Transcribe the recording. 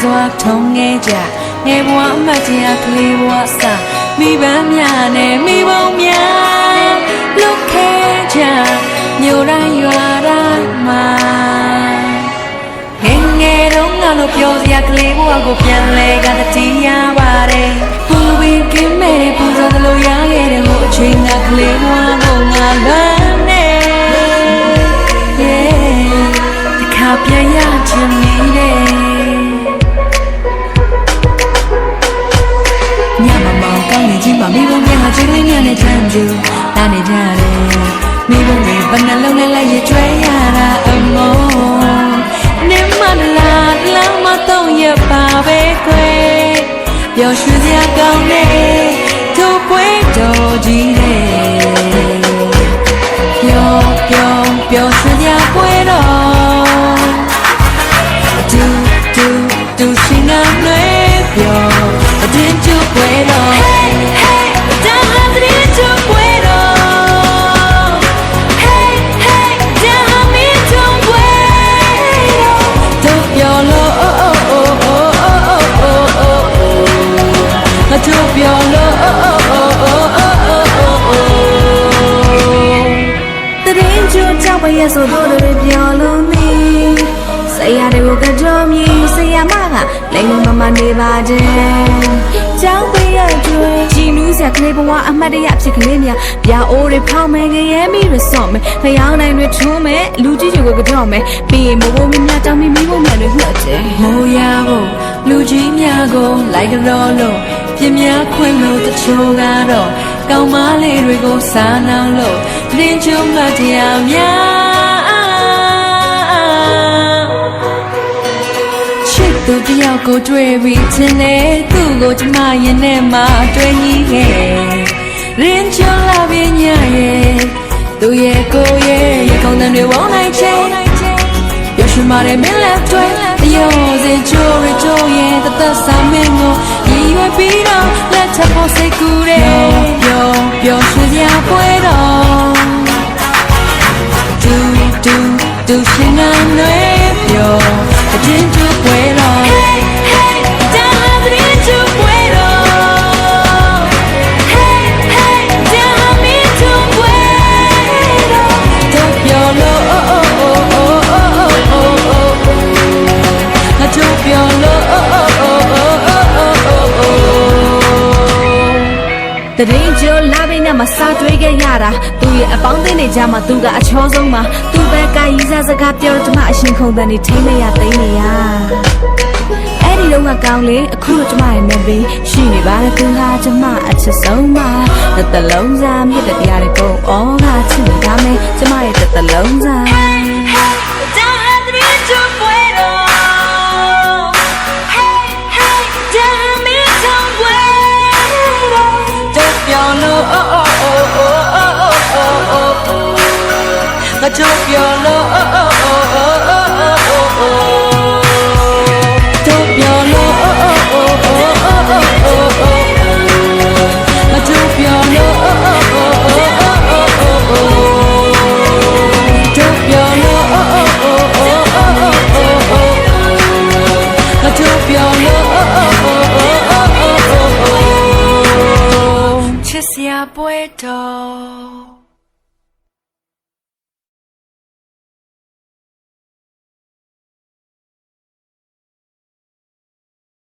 စွာထုံငယ်ကြငယ်ဘဝအမတ်တရားကလေးဘဝစမိဘများနဲ့မိဘုံများလုခဲကြမြို့တိုင်းရွာတိုင်းမှာငယ်ငယ်တော့ငါတို့ပြောစရာကလေးဘဝကိုပြန်လဲကတတိယပါတယ်ပူပင်ကင်းမဲ့ပူဇော်သလိုရခဲ့တဲ့ဟိုအချိန်ကကလေးဘဝ ပြန်ရချင်နေတယ်ညမမောင်ကောင်းနေချင်းပါမိဘများဟာချင်းလေးများနဲ့ချမ်းကျူလာနေကြတယ်မိဘတွေဘယ်နှလုံးနဲ့လိုက်ရကျွဲရတာအမောနေမလာလာမတော့ရပါပဲကွယ်ပျော်ရွှင်စရာကောင်းတဲ့တို့ပွဲတော်ကြီး ဆိုတို့တွေပြောလို့မီဆရာတွေကိုကြောမြည်ဆရာမကလိမ်လုံးမမနေပါတဲ့ကြောက်ပရဲ့ကျွေးကြည်နူးစရာကလေးဘဝအမတ်တရဖြစ်ကလေးများပြာအိုးတွေဖောင်းမယ်ကြရဲမိတွေစော့မယ်ခရောင်းတိုင်းတွေထုံးမယ်လူကြီးတွေကိုကြောက်မယ်ပြီးရင်မိုးဘိုးမင်းများတောင်းမိမိဘုံများတွေနှက်တယ်မိုးရဖို့လူကြီးများကိုလိုက်ကြောလို့ပြင်းများခွင့်လို့တချို့ကတော့ကောင်းမလေးတွေကိုစားနှောင်းလို့တင်းချုံမတရားများ ကိုတွေ့ပြီးခြင်းနဲ့သူ့ကိုကျမရင်နဲ့မှတွေ့ညီခဲ့ရင်းချလာပြညာရဲ့သူရဲ့ကိုရဲ့ရကောင်းတဲ့တွေဝုန်းလိုက်ချင်ရရှိမတဲ့မင်းလက်တွေ့တယောစင်ချိုးရချိုးရဲ့တသက်ဆာမင်းကိုရည်ရွယ်ပြီးတော့လက်ထပ်ဖို့စိတ်ကူးတယ်ပျော်ပျော်ရွှင်ရပွဲတော့ဒူဒူဒူရှင်နာနွေပျော်အတင်းကျွယ်ပွဲတော့ တရင်ကျော်လာပိနဲ့မစားတွေးခဲ့ရတာသူရဲ့အပေါင်းအသင်းတွေကြားမှာသူကအချောဆုံးမှာသူပဲကရည်စားစကားပြောတော့မှအရှင်ခုန်တန်နေထိမ့်မရသိမ့်မရ အဲ့ဒီတော့ငါကောင်းလေအခုတော့ကျမရဲ့ memory ရှိနေပါလေသူဟာကျမအချစ်ဆုံးပါတစ်သလုံးစားမြစ်တဲ့တရားတွေပုံအောငါချစ်နေကြမယ်ကျမရဲ့တစ်သလုံးစား I took your love. puesto.